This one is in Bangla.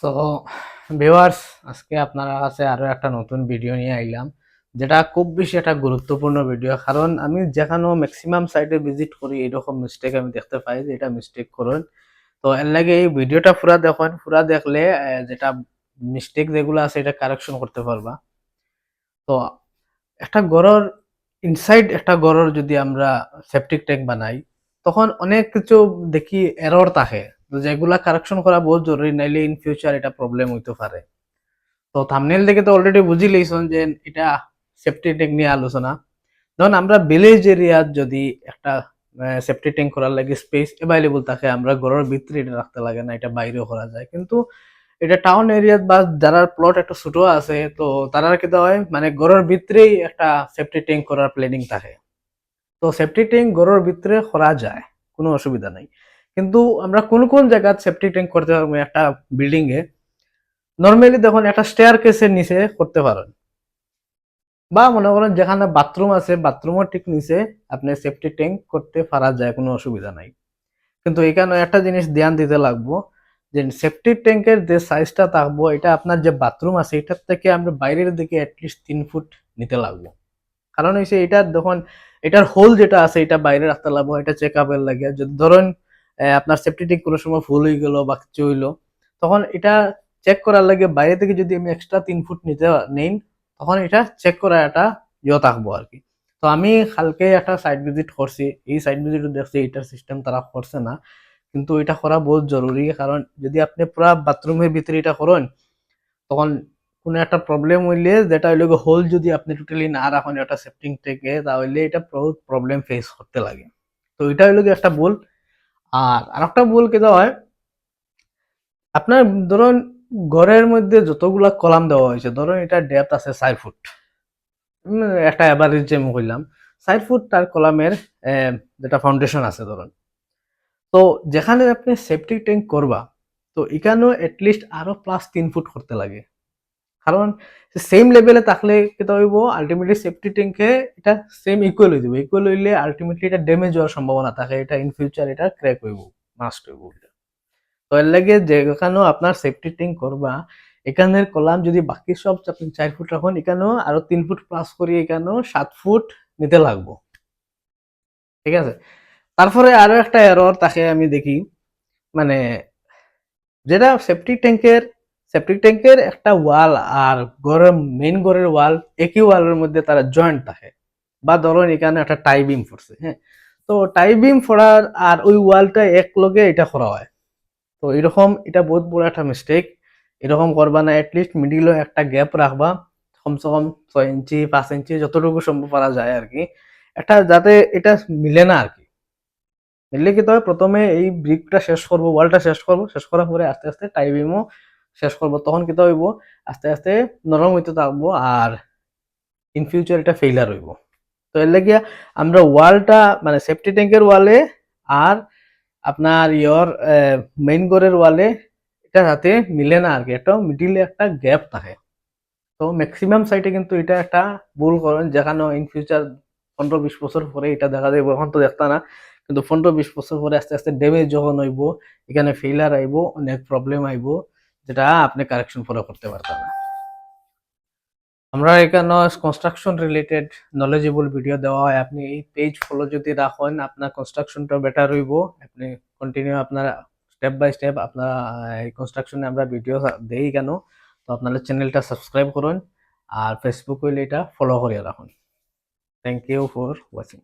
সো ভিউয়ার্স আজকে আপনারা কাছে আরও একটা নতুন ভিডিও নিয়ে আইলাম, যেটা খুব বেশি একটা গুরুত্বপূর্ণ ভিডিও কারণ আমি যেখানে ম্যাক্সিমাম সাইটে ভিজিট করি এরকম মিস্টেক আমি দেখতে পাই যে এটা মিস্টেক করুন। তো এর লাগে এই ভিডিওটা পুরা দেখুন, পুরা দেখলে যেটা মিস্টেক যেগুলো আছে, এটা কারেকশন করতে পারবা। তো একটা গড়র ইনসাইড একটা গড়র যদি আমরা সেপটিক ট্যাঙ্ক বানাই, তখন অনেক কিছু দেখি এরর থাকে। তো যেগুলা কারেকশন করা বহুত জরুরি, নাইলে ইন ফিউচার এটা প্রবলেম হইতে পারে। তো থামনেল দেখে তো অলরেডি বুঝি লইছেন যে এটা সেফটি ট্যাঙ্ক নিয়ে আলোচনা। ধরুন আমরা ভিলেজ এরিয়াত যদি একটা সেফটি ট্যাঙ্ক করার লাগে স্পেস অ্যাভেলেবল থাকে, আমরা ঘরের ভিতরে এটা রাখতে লাগে না, এটা বাইরেও করা যায়। কিন্তু এটা টাউন এরিয়াত বা যারা প্লট একটু ছোট আছে, তো তারা কি হয় মানে ঘরের ভিতরেই একটা সেফটি ট্যাঙ্ক করার প্ল্যানিং থাকে। তো সেফটি ট্যাঙ্ক ঘরের ভিতরে করা যায়, কোনো অসুবিধা নাই। কিন্তু আমরা কোন কোন জায়গায় সেফটি ট্যাঙ্ক করতে পারব একটা বিল্ডিং এ? নর্মালি দেখুন একটা স্টেয়ার কেসের নিচে করতে পারেন। বা মনে করেন যেখানে বাথরুম আছে বাথরুমের ঠিক নিচে আপনি সেফটি ট্যাঙ্ক করতে পারা যায়, কোনো অসুবিধা নাই। কিন্তু এখানে একটা জিনিস ধ্যান দিতে লাগবো, যে সেফটি ট্যাঙ্কের যে সাইজটা থাকব, এটা আপনার যে বাথরুম আছে, এটার থেকে আমরা বাইরের দিকে অ্যাটলিস্ট তিন ফুট নিতে লাগবো। কারণ হচ্ছে এটা দেখুন, এটার হোল যেটা আছে, এটা বাইরে রাখতে লাগবো, এটা চেক আপের লাগে। যদি ধরেন আপনার সেফটি ট্যাঙ্ক কোনো সময় ফুল হয়ে গেলো বা কিছু হইল, তখন এটা চেক করার লাগে বাইরে থেকে যদি আমি এক্সট্রা তিন ফুট নিতে নেই, তখন এটা চেক করা একটা ইয়ে থাকব আর কি। তো আমি কালকে একটা সাইট ভিজিট করছি, এই সাইট ভিজিট দেখছি, এটার সিস্টেম তারা করছে না, কিন্তু এটা করা বহুত জরুরি, কারণ যদি আপনি পুরা বাথরুমের ভিতরে এটা করেন, তখন কোনো একটা প্রবলেম হইলে যেটা হইলে হোল যদি আপনি টোটালি না রাখেন একটা সেফটিং থেকে, তাহলে এটা বহুত প্রবলেম ফেস করতে লাগে। তো এটা হইল একটা ভুল। আর আরেকটা ভুল কেটা হয়? আপনার ধরুন ঘরের মধ্যে যতগুলা কলাম দেওয়া হয়েছে, ধরুন এটা ডেপথ আছে চার ফুট। একটা অ্যাভারেজ যে আমি কইলাম, চার ফুট তার কলামের যেটা ফাউন্ডেশন আছে ধরুন। তো যেখানে আপনি সেফটি ট্যাঙ্ক করবা, তো এখানেও এটলিস্ট আরও প্লাস তিন ফুট করতে লাগে। কারণ সেম লেভেলে থাকলে কেটা হইব? আলটিমেটলি সেফটি ট্যাঙ্কে এটা সেম ইকুয়াল হয়ে যাবে। ইকুয়াল হইলে আলটিমেটলি এটা ড্যামেজ হওয়ার সম্ভাবনা থাকে। এটা ইন ফিউচার এটা ক্র্যাক হইব মাস্ট হইব। তো এর লাগে যেখানেও আপনার সেফটি ট্যাঙ্ক করবা, এখানের কলাম যদি বাকি সব আপনি চার ফুট রাখুন, এখানেও আরও তিন ফুট প্লাস করি এখানেও সাত ফুট নিতে লাগবো। ঠিক আছে? তারপরে আরও একটা এরর তাকে আমি দেখি। মানে যেটা সেফটি ট্যাঙ্কের সেফটি ট্যাঙ্কের একটা ওয়াল আর ঘরের মেইন ঘরের ওয়াল একই ওয়ালের মধ্যে তারা জয়েন্ট থাকে। বা ধরুন এখানে একটা টাই বিম হ্যাঁ? তো টাই বিম পড়ার আর ওই ওয়ালটা এক লগে এটা করা হয়। তো এরকম এটা বহুত বড় একটা মিস্টেক এরকম করবা না অ্যাটলিস্ট মিডিলে একটা গ্যাপ রাখবা। কমসে কম ছয় ইঞ্চি, পাঁচ ইঞ্চি, যতটুকু সম্ভব পারা যায় আর কি। একটা যাতে এটা মিলে না আর কি। মিললে কি তবে প্রথমে এই ব্রিকটা শেষ করব ওয়ালটা শেষ করব। শেষ করার পরে আস্তে আস্তে টাইবিমও শেষ করব, তখন কি হইব? আস্তে আস্তে নরম হইতে থাকব আর ইন ফিউচার এটা ফেইলার হইব। তো এর লাগিয়া আমরা ওয়ালটা মানে সেফটি ট্যাঙ্কের ওয়ালে আর আপনার ইয়র মেইন গোরের ওয়ালে এটা যাতে মিলে না আর কি, একটা মিডিলে একটা গ্যাপ থাকে। তো ম্যাক্সিমাম সাইটে কিন্তু এটা একটা ভুল করেন, যেখানে ইন ফিউচার পনেরো বিশ বছর পরে এটা দেখা যাবে এখন তো দেখতা না। কিন্তু পনেরো বিশ বছর পরে আস্তে আস্তে ড্যামেজ যখন হইব, এখানে ফেইলার আইব, অনেক প্রবলেম আইব। যেটা আপনি কারেকশন ফলো করতে পারতেন না। আমরা এখানে কনস্ট্রাকশন রিলেটেড নলেজেবল ভিডিও দেওয়া হয়। আপনি এই পেজ ফলো যদি রাখেন, আপনার কনস্ট্রাকশনটা বেটার হইব। আপনি কন্টিনিউ আপনার স্টেপ বাই স্টেপ আপনার এই কনস্ট্রাকশনে আমরা ভিডিও দেই কেন? তো আপনারা চ্যানেলটা সাবস্ক্রাইব করুন আর ফেসবুক হইলে এটা ফলো করে রাখুন। Thank you for watching